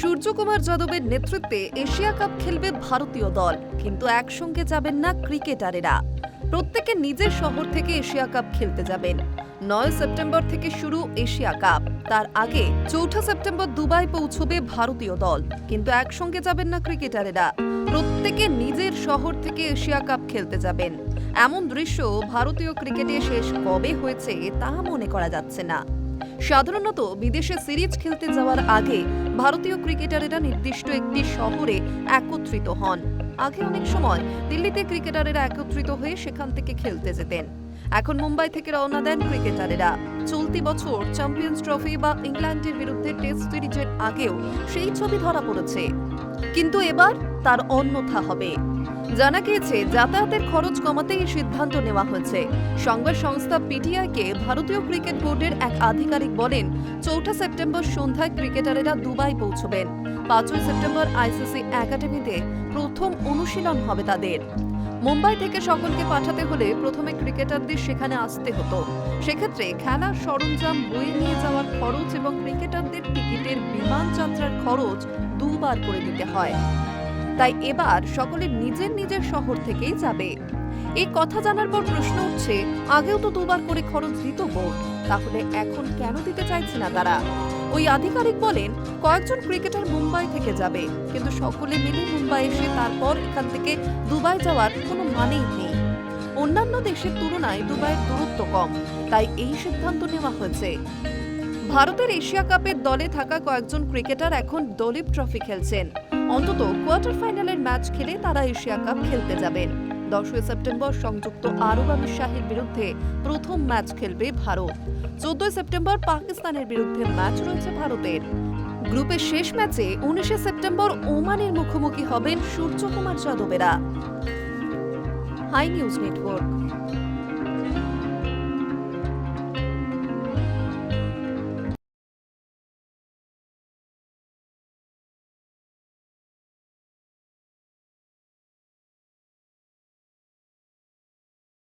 সূর্যকুমার যাদবের নেতৃত্বে Asia cup খেলবে ভারতীয় দল, কিন্তু একসঙ্গে যাবেন না ক্রিকেটারেরা। প্রত্যেকে নিজের শহর থেকে এশিয়া কাপ খেলতে যাবেন। নয় সেপ্টেম্বর থেকে শুরু এশিয়া কাপ। তার আগে চৌঠা সেপ্টেম্বর দুবাই পৌঁছবে ভারতীয় দল, কিন্তু একসঙ্গে যাবেন না ক্রিকেটারেরা। প্রত্যেকে নিজের শহর থেকে এশিয়া কাপ খেলতে যাবেন। এমন দৃশ্য ভারতীয় ক্রিকেটে শেষ কবে হয়েছে তা মনে করা যাচ্ছে না। সাধারণত বিদেশে সিরিজ খেলতে যাওয়ার আগে ভারতীয় ক্রিকেটারেরা নির্দিষ্ট একটি শহরে একত্রিত হন। আগে অনেক সময় দিল্লিতে ক্রিকেটারেরা একত্রিত হয়ে সেখান থেকে খেলতে যেতেন। এখন মুম্বাই থেকে রওনা দেন ক্রিকেটারেরা। চলতি বছর চ্যাম্পিয়ন্স ট্রফি বা ইংল্যান্ডের বিরুদ্ধে টেস্ট সিরিজের আগেও সেই ছবি ধরা পড়েছে। কিন্তু এবার তার অন্যথা হবে। জানা গিয়েছে, যাতায়াতের খরচ কমাতে এই সিদ্ধান্ত নেওয়া হয়েছে। সংবাদ সংস্থা পিটিআইকে ভারতীয় ক্রিকেট বোর্ডের এক আধিকারিক বলেন, চৌঠা সেপ্টেম্বর সন্ধ্যায় ক্রিকেটারেরা দুবাই পৌঁছবেন। পাঁচই সেপ্টেম্বর আইসিসি একাডেমিতে প্রথম অনুশীলন হবে তাদের। মুম্বাই থেকে সকলকে পাঠাতে হলে প্রথমে ক্রিকেটারদের সেখানে আসতে হতো। সেক্ষেত্রে খেলার সরঞ্জাম বয়ে নিয়ে যাওয়ার খরচ এবং ক্রিকেটারদের টিকিটের বিমান যাত্রার খরচ দুবার করে দিতে হয়। তাই এবার সকলে নিজের নিজের শহর থেকেই যাবে। এই কথা জানার পর প্রশ্ন উঠছে, আগেও তো দুবার করে খরচ দিত বোর্ড, তাহলে এখন কেন দিতে চাইছে না তারা? ওই আধিকারিক বলেন, কয়েকজন ক্রিকেটার মুম্বাই থেকে যাবে, কিন্তু সকলে মিলে মুম্বাই এসে তারপর এখান থেকে দুবাই যাওয়ার কোনো মানেই নেই। অন্যান্য দেশের তুলনায় দুবাইয়ের দূরত্ব কম, তাই এই সিদ্ধান্ত নেওয়া হয়েছে। ভারতের এশিয়া কাপের দলে থাকা কয়েকজন ক্রিকেটার এখন দলীপ ট্রফি খেলছেন। অন্তত কোয়ার্টার ফাইনালের ম্যাচ খেলে তারা এশিয়া কাপ খেলতে যাবেন। দশই সেপ্টেম্বর সংযুক্ত আরব আমির বিরুদ্ধে প্রথম ম্যাচ খেলবে ভারত। চোদ্দই সেপ্টেম্বর পাকিস্তানের বিরুদ্ধে ম্যাচ রয়েছে ভারতের। গ্রুপের শেষ ম্যাচে উনিশে সেপ্টেম্বর ওমানের মুখোমুখি হবেন সূর্যকুমার যাদবেরা। High news network.